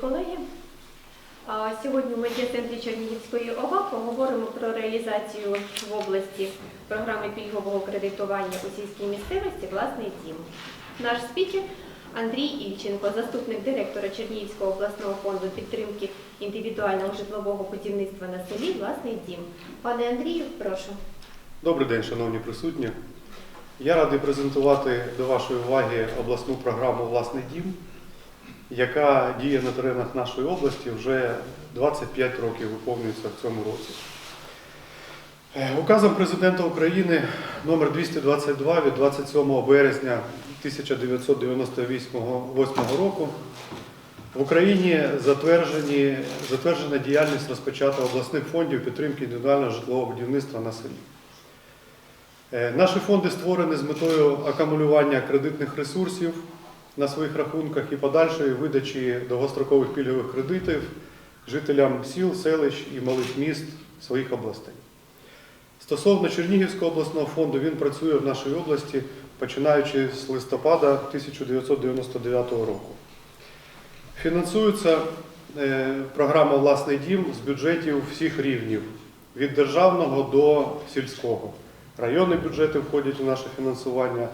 колеги, сьогодні в медіа-центрі Чернігівської ОВА поговоримо про реалізацію в області програми пільгового кредитування у сільській місцевості Власний дім. Наш спікер Андрій Ільченко, заступник директора Чернігівського обласного фонду підтримки індивідуального житлового будівництва на селі Власний дім. Пане Андрію, прошу. Добрий день, шановні присутні. Я радий презентувати до вашої уваги обласну програму Власний дім, яка діє на теренах нашої області вже 25 років виповнюється в цьому році. Е, Указом президента України номер 222 від 27 березня 1998 року в Україні затверджені, затверджена діяльність розпочата обласних фондів підтримки індивідуального житлового будівництва на селі. Е, Наші фонди створені з метою акумулювання кредитних ресурсів на своїх рахунках і подальшої видачі довгострокових пільгових кредитів жителям сіл, селищ і малих міст своїх областей. Стосовно Чернігівського обласного фонду, він працює в нашій області починаючи з листопада 1999 року. Фінансується е, програма Власний дім з бюджетів всіх рівнів від державного до сільського. Районні бюджети входять у наше фінансування,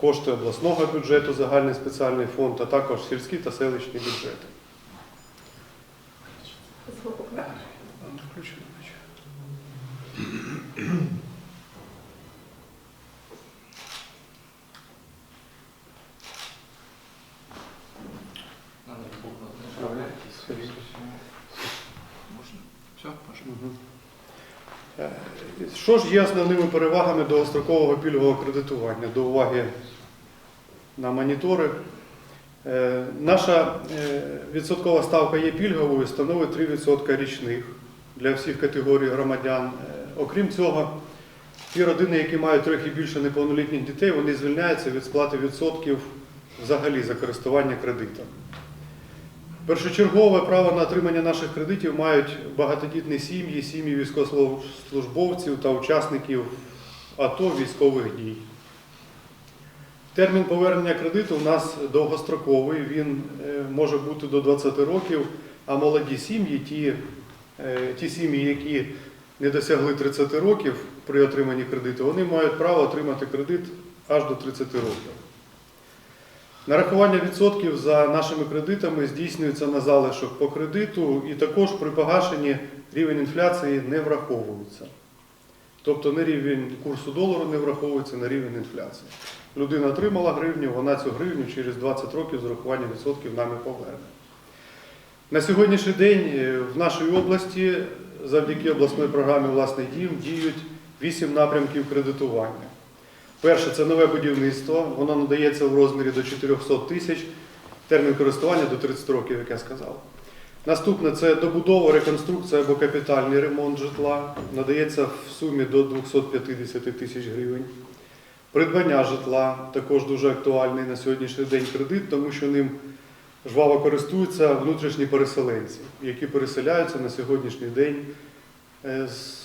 кошти обласного бюджету, загальний спеціальний фонд, а також сільські та селищні бюджети. Що ж є основними перевагами довгострокового пільгового кредитування? До уваги на монітори. Е, Наша е, відсоткова ставка є пільговою, становить 3% річних для всіх категорій громадян. Е, Окрім цього, ті родини, які мають трохи більше неповнолітніх дітей, вони звільняються від сплати відсотків взагалі за користування кредитом. Першочергове право на отримання наших кредитів мають багатодітні сім'ї, сім'ї військовослужбовців та учасників АТО військових дій. Термін повернення кредиту у нас довгостроковий, він е, може бути до 20 років, а молоді сім'ї, ті, е, ті сім'ї, які не досягли 30 років при отриманні кредиту, вони мають право отримати кредит аж до 30 років. Нарахування відсотків за нашими кредитами здійснюється на залишок по кредиту і також при погашенні рівень інфляції не враховується. Тобто не рівень курсу долару не враховується на рівень інфляції. Людина отримала гривню, вона цю гривню через 20 років з урахуванням відсотків нами поверне. На сьогоднішній день е, в нашій області завдяки обласної програмі Власний дім діють 8 напрямків кредитування. Перше це нове будівництво, воно надається в розмірі до 400 тисяч, термін користування до 30 років, як я сказав. Наступне це добудова, реконструкція або капітальний ремонт житла, надається в сумі до 250 тисяч гривень. Придбання житла також дуже актуальний на сьогоднішній день кредит, тому що ним жваво користуються внутрішні переселенці, які переселяються на сьогоднішній день е, з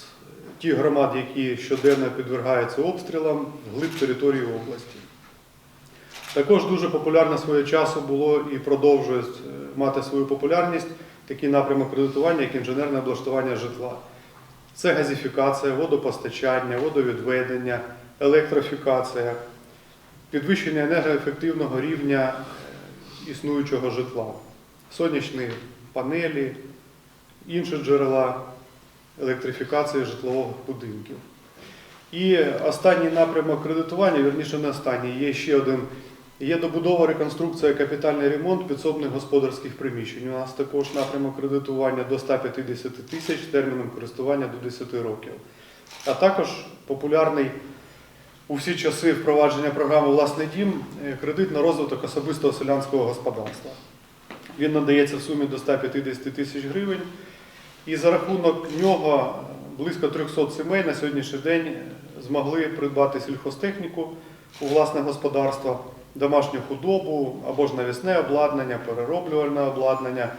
ті громад, які щоденно підвергаються обстрілам вглиб території області. Також дуже популярно свого часу було і продовжує е, мати свою популярність такий напрямок кредитування, як інженерне облаштування житла. Це газифікація, водопостачання, водовідведення, електрофікація, підвищення енергоефективного рівня е, існуючого житла, сонячні панелі, інші джерела електрифікації житлових будинків. І останній напрямок кредитування, вірніше не останній, є ще один. Є добудова, реконструкція, капітальний ремонт підсобних господарських приміщень. У нас також напрямок кредитування до 150 тисяч терміном користування до 10 років. А також популярний у всі часи впровадження програми Власний дім кредит на розвиток особистого селянського господарства. Він надається в сумі до 150 тисяч гривень. І за рахунок нього близько 300 сімей на сьогоднішній день змогли придбати сільхозтехніку у власне господарство, домашню худобу або ж навісне обладнання, перероблювальне обладнання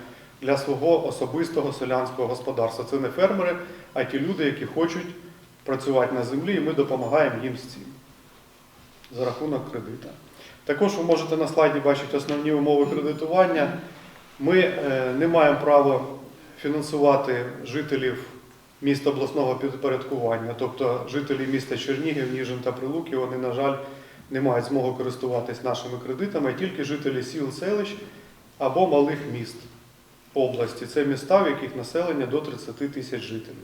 для свого особистого селянського господарства. Це не фермери, а ті люди, які хочуть працювати на землі, і ми допомагаємо їм з цим за рахунок кредита. Також ви можете на слайді бачити основні умови кредитування. Ми е, не маємо права фінансувати жителів міст обласного підпорядкування, тобто жителі міста Чернігів, Ніжин та Прилуки, вони, на жаль, не мають змоги користуватись нашими кредитами, тільки жителі сіл, селищ або малих міст області. Це міста, в яких населення до 30 тисяч жителів.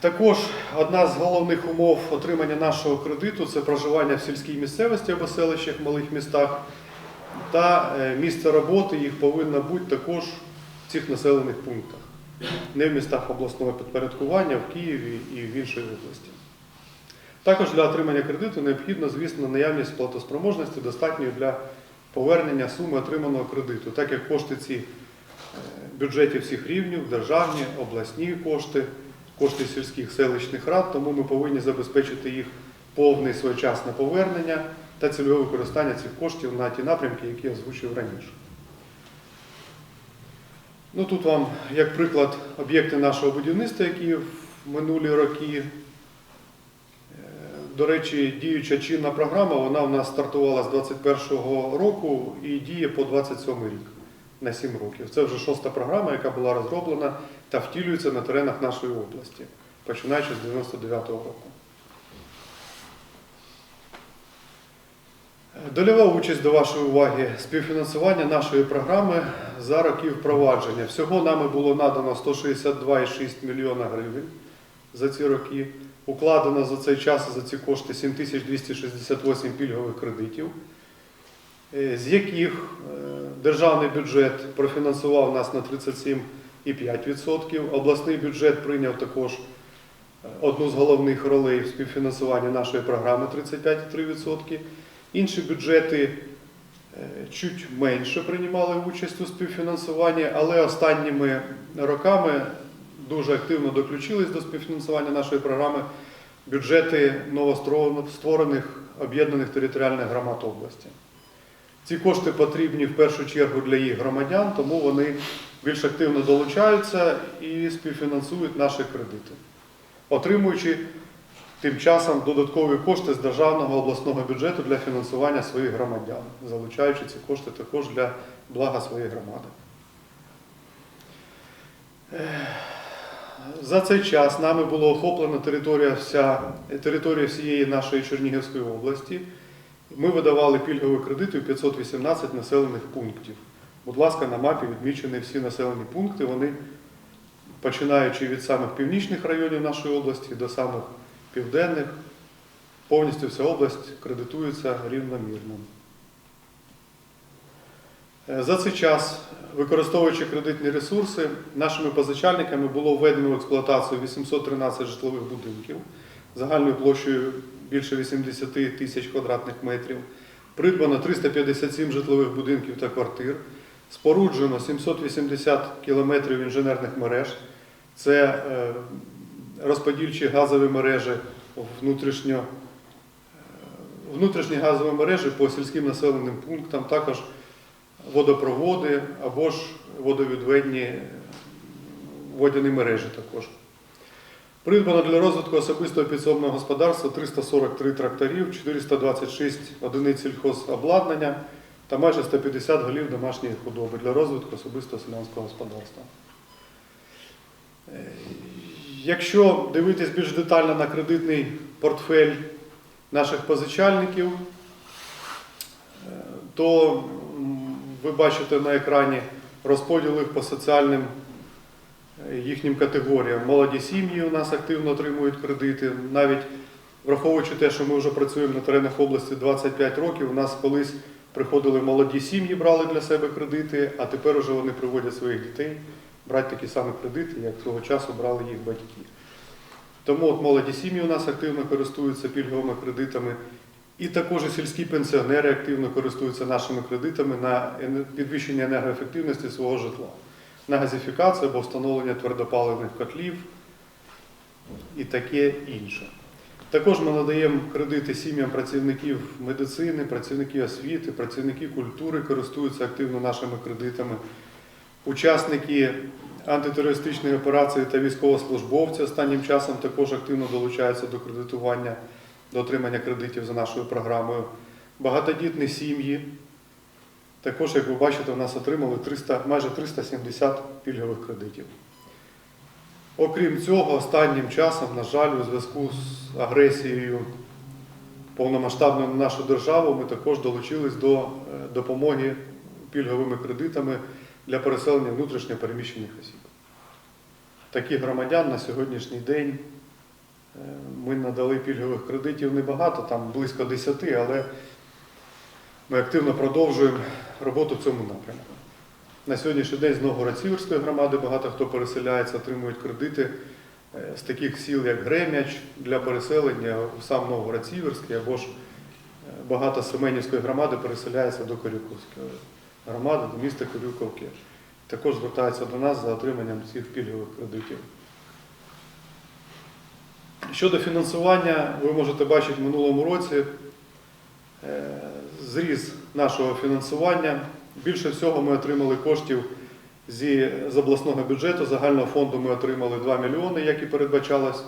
Також одна з головних умов отримання нашого кредиту це проживання в сільській місцевості або селищах, малих містах. Та е, місце роботи їх повинно бути також в цих населених пунктах, не в містах обласного підпорядкування, в Києві і в іншій області. Також для отримання кредиту необхідно, звісно, наявність платоспроможності достатньої для повернення суми отриманого кредиту, так як кошти ці е, бюджетів всіх рівнів, державні, обласні кошти, кошти сільських селищних рад, тому ми повинні забезпечити їх повне своєчасне повернення та цільове використання цих коштів на ті напрямки, які я озвучив раніше. Ну, тут вам, як приклад, об'єкти нашого будівництва, які в минулі роки. Е, До речі, діюча чинна програма, вона у нас стартувала з 2021 року і діє по 27 рік на 7 років. Це вже шоста програма, яка була розроблена та втілюється на теренах нашої області, починаючи з 99 року. Дольова участь до вашої уваги співфінансування нашої програми за роки впровадження. Всього нами було надано 162,6 мільйона гривень за ці роки. Укладено за цей час за ці кошти 7268 пільгових кредитів, е, з яких е, державний бюджет профінансував нас на 37,5%. Обласний бюджет прийняв також е, одну з головних ролей в співфінансуванні нашої програми 35,3%. Інші бюджети е, чуть менше приймали участь у співфінансуванні, але останніми роками дуже активно доключились до співфінансування нашої програми бюджети новостворених об'єднаних територіальних громад області. Ці кошти потрібні в першу чергу для їх громадян, тому вони більш активно долучаються і співфінансують наші кредити, отримуючи тим часом додаткові кошти з державного обласного бюджету для фінансування своїх громадян, залучаючи ці кошти також для блага своєї громади. За цей час нами було охоплено територія, вся, територія всієї нашої Чернігівської області. Ми видавали пільгові кредити в 518 населених пунктів. Будь ласка, на мапі відмічені всі населені пункти. Вони, починаючи від самих північних районів нашої області до самих південних, повністю вся область кредитується рівномірно. Е, За цей час, використовуючи кредитні ресурси, нашими позичальниками було введено в експлуатацію 813 житлових будинків загальною площею більше 80 тисяч квадратних метрів, придбано 357 житлових будинків та квартир, споруджено 780 кілометрів інженерних мереж. Це е, розподільчі газові мережі внутрішньо, е, внутрішні газові мережі по сільським населеним пунктам, також водопроводи або ж водовідведні е, водяні мережі також. Придбано для розвитку особистого підсобного господарства 343 тракторів, 426 одиниць сільхозобладнання та майже 150 голів домашньої худоби для розвитку особистого селянського господарства. Якщо дивитись більш детально на кредитний портфель наших позичальників, е, то ви бачите на екрані розподіл їх по соціальним е, їхнім категоріям. Молоді сім'ї у нас активно отримують кредити. Навіть враховуючи те, що ми вже працюємо на теренах області 25 років, у нас колись приходили молоді сім'ї, брали для себе кредити, а тепер вже вони приводять своїх дітей брати такі самі кредити, як свого часу брали їх батьки. Тому от молоді сім'ї у нас активно користуються пільговими кредитами. І також сільські пенсіонери активно користуються нашими кредитами на підвищення енергоефективності свого житла, на газифікацію або встановлення твердопаливних котлів і таке інше. Також ми надаємо кредити сім'ям працівників медицини, працівників освіти, працівників культури користуються активно нашими кредитами. Учасники антитерористичної операції та військовослужбовці останнім часом також активно долучаються до кредитування, до отримання кредитів за нашою програмою. Багатодітні сім'ї Також, як ви бачите, у нас отримали 300, майже 370 пільгових кредитів. Окрім цього, останнім часом, на жаль, у зв'язку з агресією повномасштабною на нашу державу, ми також долучились до е, допомоги пільговими кредитами для переселення внутрішньо переміщених осіб. Таких громадян на сьогоднішній день е, ми надали пільгових кредитів небагато, там близько 10, але ми активно продовжуємо роботу в цьому напрямку. На сьогоднішній день з Новгород-Сіверської громади багато хто переселяється, отримують кредити е, з таких сіл, як Гремяч, для переселення в сам Новгород-Сіверський, або ж е, багато Семенівської громади переселяється до Корюковської громади, до міста Корюковки. Також звертаються до нас за отриманням цих пільгових кредитів. Щодо фінансування, ви можете бачити в минулому році е, зріз нашого фінансування. Більше всього ми отримали коштів зі, з обласного бюджету. Загального фонду ми отримали 2 мільйони, як і передбачалось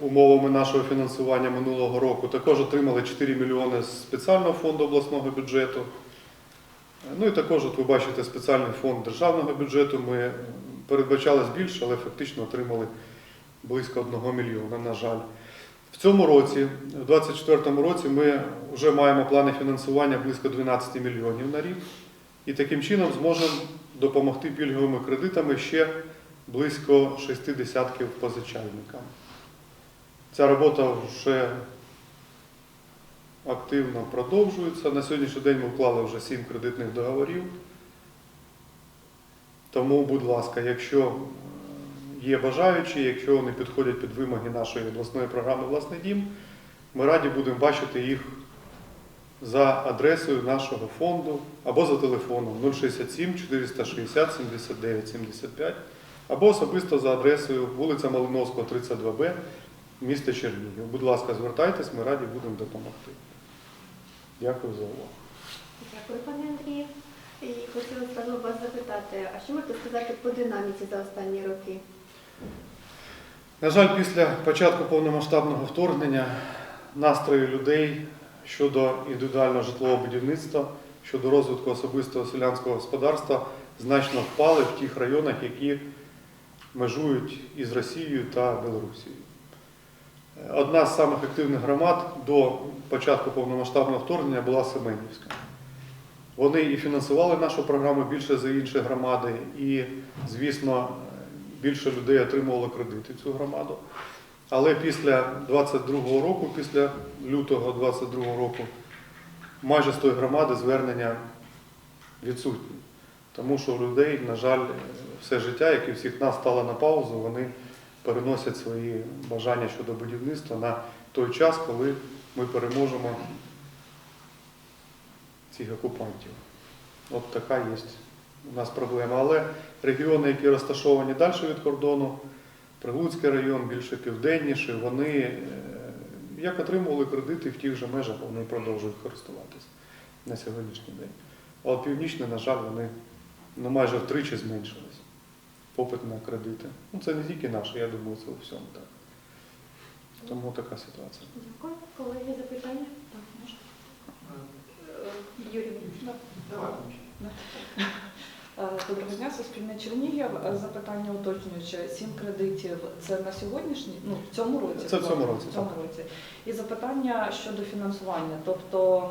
умовами нашого фінансування минулого року. Також отримали 4 мільйони з спеціального фонду обласного бюджету. Ну і також, от ви бачите, спеціальний фонд державного бюджету. Ми передбачалось більше, але фактично отримали близько 1 мільйона, на жаль. В цьому році, в 2024 році, ми вже маємо плани фінансування близько 12 мільйонів на рік. І таким чином зможемо допомогти пільговими кредитами ще близько 6 десятків позичальникам. Ця робота вже активно продовжується. На сьогоднішній день ми вклали вже 7 кредитних договорів. Тому, будь ласка, якщо е, є бажаючі, якщо вони підходять під вимоги нашої обласної програми Власний дім, ми раді будемо бачити їх за адресою нашого фонду або за телефоном 067 460 79 75 або особисто за адресою вулиця Малиновського, 32Б, місто Чернігів. Будь ласка, звертайтесь, ми раді будемо допомогти. Dякую за увагу. Дякую, пане Андрію. І хотіла зразу вас запитати, а що можете сказати по динаміці за останні роки? На жаль, після початку повномасштабного вторгнення настрої людей щодо індивідуального житлового будівництва, щодо розвитку особистого селянського господарства значно впали в тих районах, які межують із Росією та Білорусією. Одна з самих активних громад до початку повномасштабного вторгнення була Семенівська. Вони і фінансували нашу програму більше за інші громади, і, звісно, більше людей отримувало кредити цю громаду. Але після 22-го року, після лютого 22-го року, майже з тої громади звернення відсутні. Тому що у людей, на жаль, все життя, як і всіх нас, стало на паузу, вони переносять свої бажання щодо будівництва на той час, коли ми переможемо цих окупантів. От така є у нас проблема. Але регіони, які розташовані далі від кордону, Прилуцький район, більше південніший, вони е, як отримували кредити в тих же межах, вони продовжують користуватися на сьогоднішній день. А от північний, на жаль, вони ну, майже втричі зменшились. Попит на кредити. Ну це не тільки наше, я думаю, це у всьому так. Тому така ситуація. Дякую. Колеги, запитання? Так, можна? Е, Юрій. Давай. Е, Доброго дня, Суспільне Чернігів. Е, Запитання уточнююче. Сім кредитів це на сьогоднішній, ну в цьому році. Це в цьому році, В цьому році. І запитання щодо фінансування. Тобто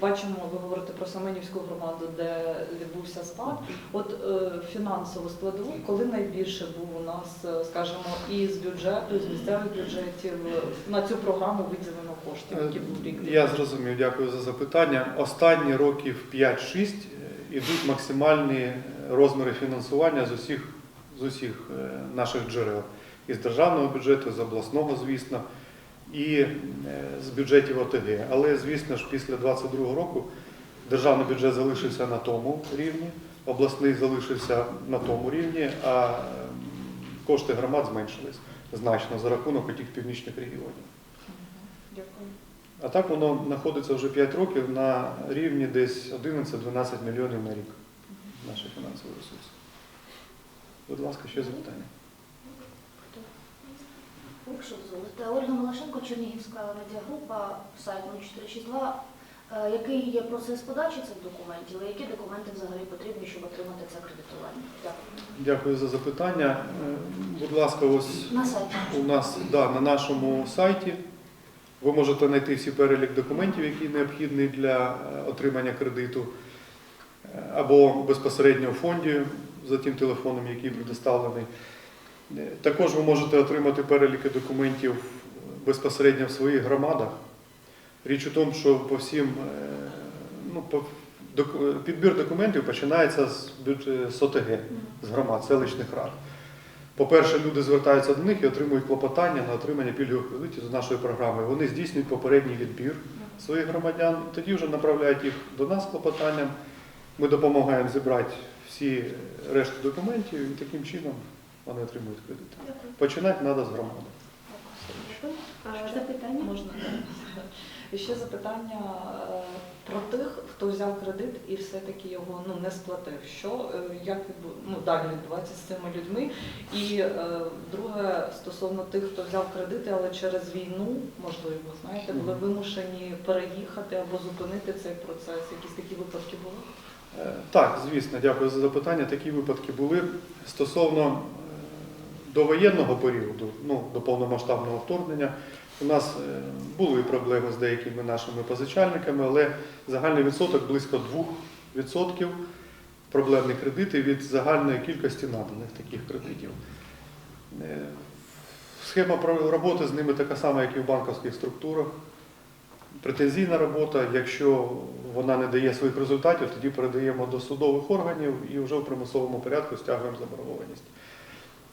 бачимо, ви говорите про Семенівську громаду, де відбувся спад. От е, фінансову складову, коли найбільше був у нас, скажімо, і з бюджету, і з місцевих бюджетів на цю програму виділено коштів, які був рік. Я зрозумів, дякую за запитання. Останні років 5-6 ідуть максимальні розміри фінансування з усіх, з усіх е, наших джерел. Із державного бюджету, з обласного, звісно, і е, з бюджетів ОТГ. Але, звісно ж, після 2022 року державний бюджет залишився на тому рівні, обласний залишився на тому рівні, а кошти громад зменшились значно за рахунок тих північних регіонів. Дякую. А так воно знаходиться вже 5 років на рівні десь 11-12 мільйонів на рік наші фінансові ресурси. Будь ласка, ще запитання. Ольга Малашенко, Чернігівська медіагрупа, сайт 0462. Е, Який є процес подачі цих документів, і які документи взагалі потрібні, щоб отримати це кредитування? Дякую. Дякую за запитання. Е, Будь ласка, ось На сайті. у нас да, на нашому сайті ви можете знайти всі перелік документів, які необхідні для е, отримання кредиту, е, або безпосередньо в фонді за тим телефоном, який предоставлений. Е, Також ви можете отримати переліки документів безпосередньо в своїх громадах. Річ у тому, що по всім ну, по, підбір документів починається з, з ОТГ, з громад, селищних рад. По-перше, люди звертаються до них і отримують клопотання на отримання пільгових кредитів з нашої програми. Вони здійснюють попередній відбір своїх громадян, і тоді вже направляють їх до нас клопотанням. Ми допомагаємо зібрати всі решту документів і таким чином вони отримують кредити. Починати треба з громади. Дякую. Запитання? Можна. І ще запитання е, про тих, хто взяв кредит і все-таки його ну, не сплатив. Що, е, як ну, далі відбувається з цими людьми? І е, друге, стосовно тих, хто взяв кредити, але через війну, можливо, знаєте, були вимушені переїхати або зупинити цей процес. Якісь такі випадки були? Так, звісно, дякую за запитання. Такі випадки були. Стосовно довоєнного періоду, ну, до повномасштабного вторгнення, у нас е, були проблеми з деякими нашими позичальниками, але загальний відсоток близько 2% проблемні кредити від загальної кількості наданих таких кредитів. Е, Схема роботи з ними така сама, як і в банківських структурах. Претензійна робота, якщо вона не дає своїх результатів, тоді передаємо до судових органів і вже в примусовому порядку стягуємо заборгованість.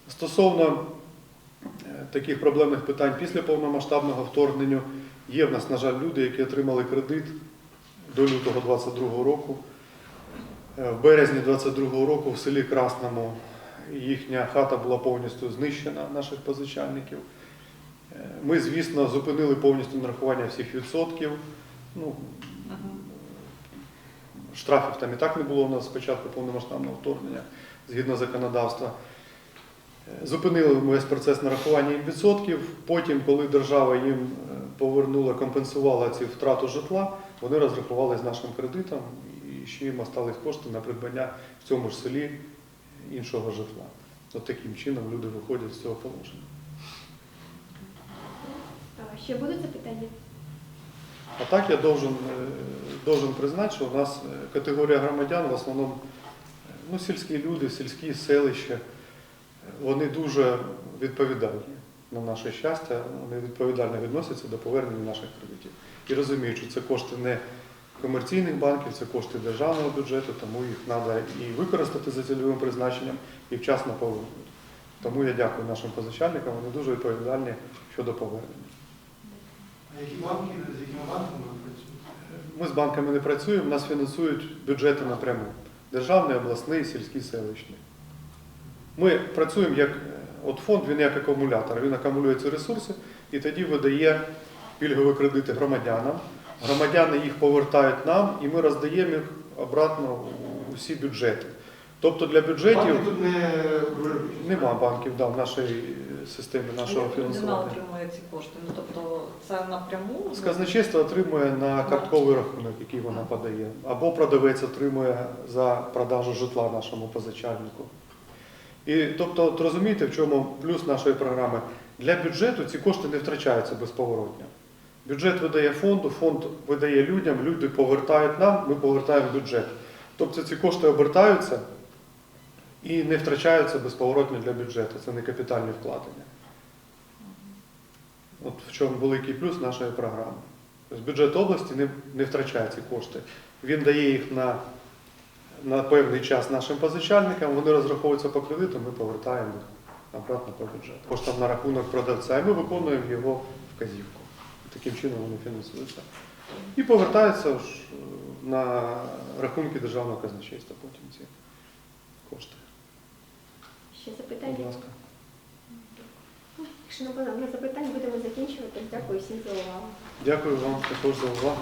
Стосовно таких проблемних питань після повномасштабного вторгнення, є в нас, на жаль, люди, які отримали кредит до лютого 2022 року. Е, В березні 2022 року в селі Красному їхня хата була повністю знищена, наших позичальників. Е, Ми, звісно, зупинили повністю нарахування всіх відсотків. Ну, штрафів там і так не було у нас спочатку повномасштабного вторгнення згідно законодавства. Зупинили весь процес нарахування їм відсотків. Потім, коли держава їм е, повернула, компенсувала ці втрату житла, вони розрахували з нашим кредитом і ще їм остались кошти на придбання в цьому ж селі іншого житла. От таким чином люди виходять з цього положення. Ще будуть запитання? А так я должен, е, должен признати, що у нас е, категорія громадян в основному ну, сільські люди, сільські селища, вони дуже відповідальні на наше щастя, вони відповідально відносяться до повернення наших кредитів. І розуміють, що це кошти не комерційних банків, це кошти державного бюджету, тому їх треба і використати за цільовим призначенням, і вчасно повернути. Тому я дякую нашим позичальникам, вони дуже відповідальні щодо повернення. А які банки, з якими банками ви працюєте? Ми з банками не працюємо, нас фінансують бюджети напряму. Державний, обласний, сільський, селищний. Ми працюємо як от фонд, він як акумулятор. Він акумулює ці ресурси і тоді видає пільгові кредити громадянам. Громадяни їх повертають нам, і ми роздаємо їх обратно у всі бюджети. Тобто для бюджетів Банки тут не нема банків да, в нашій системі нашого як людина фінансування. отримує ці кошти? Ну тобто це напряму З казначейства отримує на картковий рахунок, який вона подає, або продавець отримує за продажу житла нашому позичальнику. І тобто, от розумієте, в чому плюс нашої програми? Для бюджету ці кошти не втрачаються безповоротно. Бюджет видає фонду, фонд видає людям, люди повертають нам, ми повертаємо бюджет. Тобто ці кошти обертаються і не втрачаються безповоротно для бюджету. Це не капітальні вкладення. От в чому великий плюс нашої програми. Тобто бюджет області не, не втрачає ці кошти. Він дає їх на, на певний час нашим позичальникам, вони розраховуються по кредиту, ми повертаємо їх обратно по бюджету. Коштом на рахунок продавця, і ми виконуємо його вказівку. Таким чином вони фінансуються. І повертаються ж е, на рахунки державного казначейства потім ці кошти. Ще Будь запитання? ласка. Якщо не буде запитань, будемо закінчувати. Дякую всім за увагу. Дякую вам також за увагу.